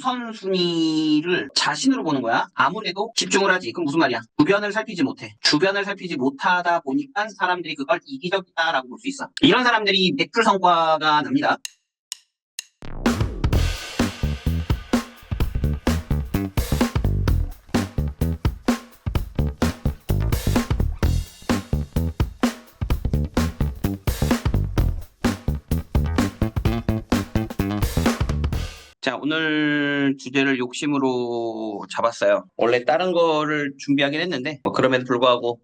우선순위를 자신으로 보는 거야. 아무래도 집중을 하지. 그럼 무슨 말이야? 주변을 살피지 못해. 주변을 살피지 못하다 보니까 사람들이 그걸 이기적이다라고 볼 수 있어. 이런 사람들이 매출 성과가 납니다. 자, 오늘 주제를 욕심으로 잡았어요. 원래 다른 거를 준비하긴 했는데, 뭐 그럼에도 불구하고,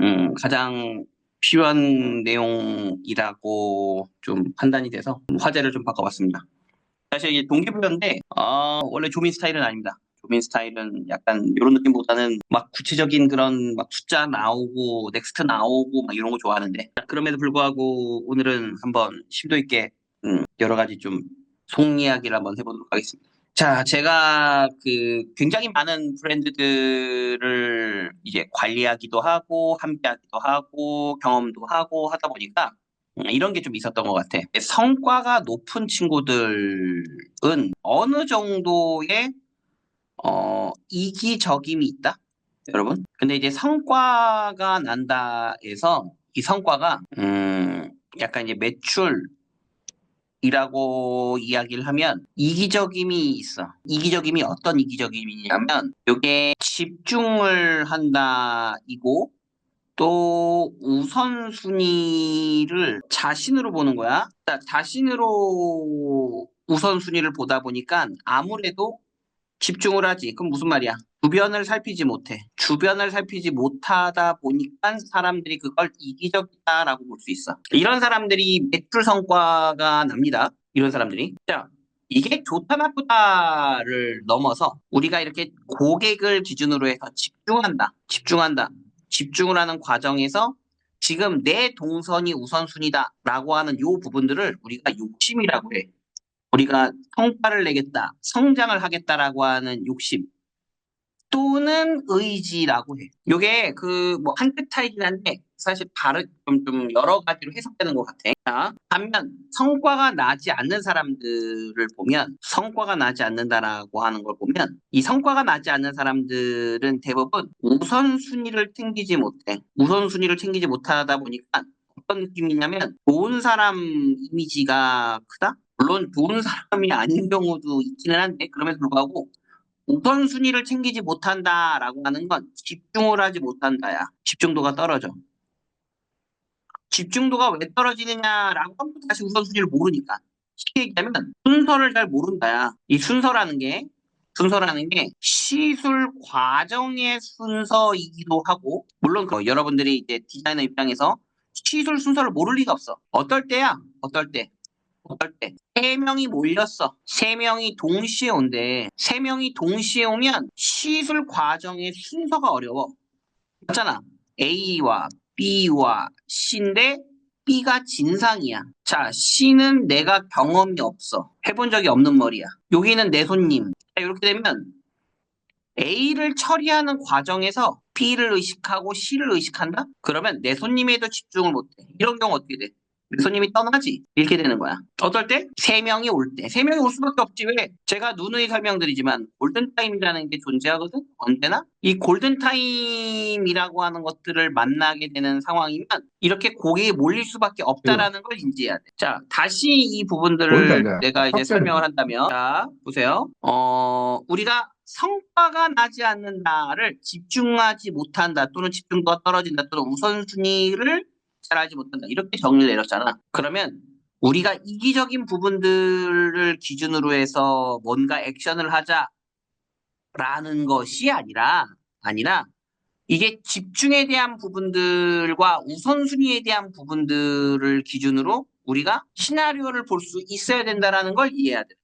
음, 가장 필요한 내용이라고 좀 판단이 돼서 화제를 좀 바꿔봤습니다. 사실 이게 동기부여인데, 아, 원래 조민 스타일은 아닙니다. 조민 스타일은 약간 이런 느낌보다는 막 구체적인 그런 막 숫자 나오고, 넥스트 나오고, 막 이런 거 좋아하는데, 그럼에도 불구하고 오늘은 한번 심도 있게, 음, 여러 가지 좀 속 이야기를 한번 해보도록 하겠습니다. 자, 제가 그 굉장히 많은 브랜드들을 이제 관리하기도 하고, 함께하기도 하고, 경험도 하고 하다 보니까 음, 이런 게 좀 있었던 것 같아. 성과가 높은 친구들은 어느 정도의 어, 이기적임이 있다? 여러분? 근데 이제 성과가 난다 해서 이 성과가 음, 약간 이제 매출 이라고 이야기를 하면 이기적임이 있어. 이기적임이 어떤 이기적임이냐면 이게 집중을 한다이고 또 우선순위를 자신으로 보는 거야. 자, 자신으로 우선순위를 보다 보니까 아무래도 집중을 하지. 그럼 무슨 말이야? 주변을 살피지 못해. 주변을 살피지 못하다 보니까 사람들이 그걸 이기적이다라고 볼 수 있어. 이런 사람들이 매출 성과가 납니다. 이런 사람들이. 자, 이게 좋다 나쁘다를 넘어서 우리가 이렇게 고객을 기준으로 해서 집중한다. 집중한다. 집중을 하는 과정에서 지금 내 동선이 우선순위다라고 하는 요 부분들을 우리가 욕심이라고 해. 우리가 성과를 내겠다, 성장을 하겠다라고 하는 욕심 또는 의지라고 해. 요게 그 뭐한끗 차이긴 한데 사실 다른 좀, 좀 여러 가지로 해석되는 것 같아. 자, 반면 성과가 나지 않는 사람들을 보면 성과가 나지 않는다라고 하는 걸 보면 이 성과가 나지 않는 사람들은 대부분 우선순위를 챙기지 못해. 우선순위를 챙기지 못하다 보니까 어떤 느낌이냐면 좋은 사람 이미지가 크다? 물론 좋은 사람이 아닌 경우도 있기는 한데 그럼에도 불구하고 우선순위를 챙기지 못한다라고 하는 건 집중을 하지 못한다야. 집중도가 떨어져. 집중도가 왜 떨어지느냐라고 하면 다시 우선순위를 모르니까. 쉽게 얘기하면 순서를 잘 모른다야. 이 순서라는 게 순서라는 게 시술 과정의 순서이기도 하고 물론 그 여러분들이 이제 디자이너 입장에서 시술 순서를 모를 리가 없어. 어떨 때야? 어떨 때? 어떨 때? 세 명이 몰렸어. 세 명이 동시에 온대. 세 명이 동시에 오면 시술 과정의 순서가 어려워. 맞잖아. A와 B와 C인데 B가 진상이야. 자, C는 내가 경험이 없어. 해본 적이 없는 머리야. 여기는 내 손님. 자, 이렇게 되면 A를 처리하는 과정에서 B를 의식하고 C를 의식한다? 그러면 내 손님에도 집중을 못해. 이런 경우 어떻게 돼? 내 손님이 떠나지. 이렇게 되는 거야. 어떨 때? 세 명이 올 때. 세 명이 올 수밖에 없지. 왜? 제가 누누이 설명드리지만 골든타임이라는 게 존재하거든? 언제나? 이 골든타임이라고 하는 것들을 만나게 되는 상황이면 이렇게 고객이 몰릴 수밖에 없다라는 걸 인지해야 돼. 자, 다시 이 부분들을 내가 이제 설명을 한다면 자, 보세요. 어, 우리가 성과가 나지 않는다를 집중하지 못한다 또는 집중도가 떨어진다 또는 우선순위를 잘 알지 못한다 이렇게 정리를 내렸잖아. 그러면 우리가 이기적인 부분들을 기준으로 해서 뭔가 액션을 하자라는 것이 아니라 아니라 이게 집중에 대한 부분들과 우선순위에 대한 부분들을 기준으로 우리가 시나리오를 볼 수 있어야 된다라는 걸 이해해야 돼.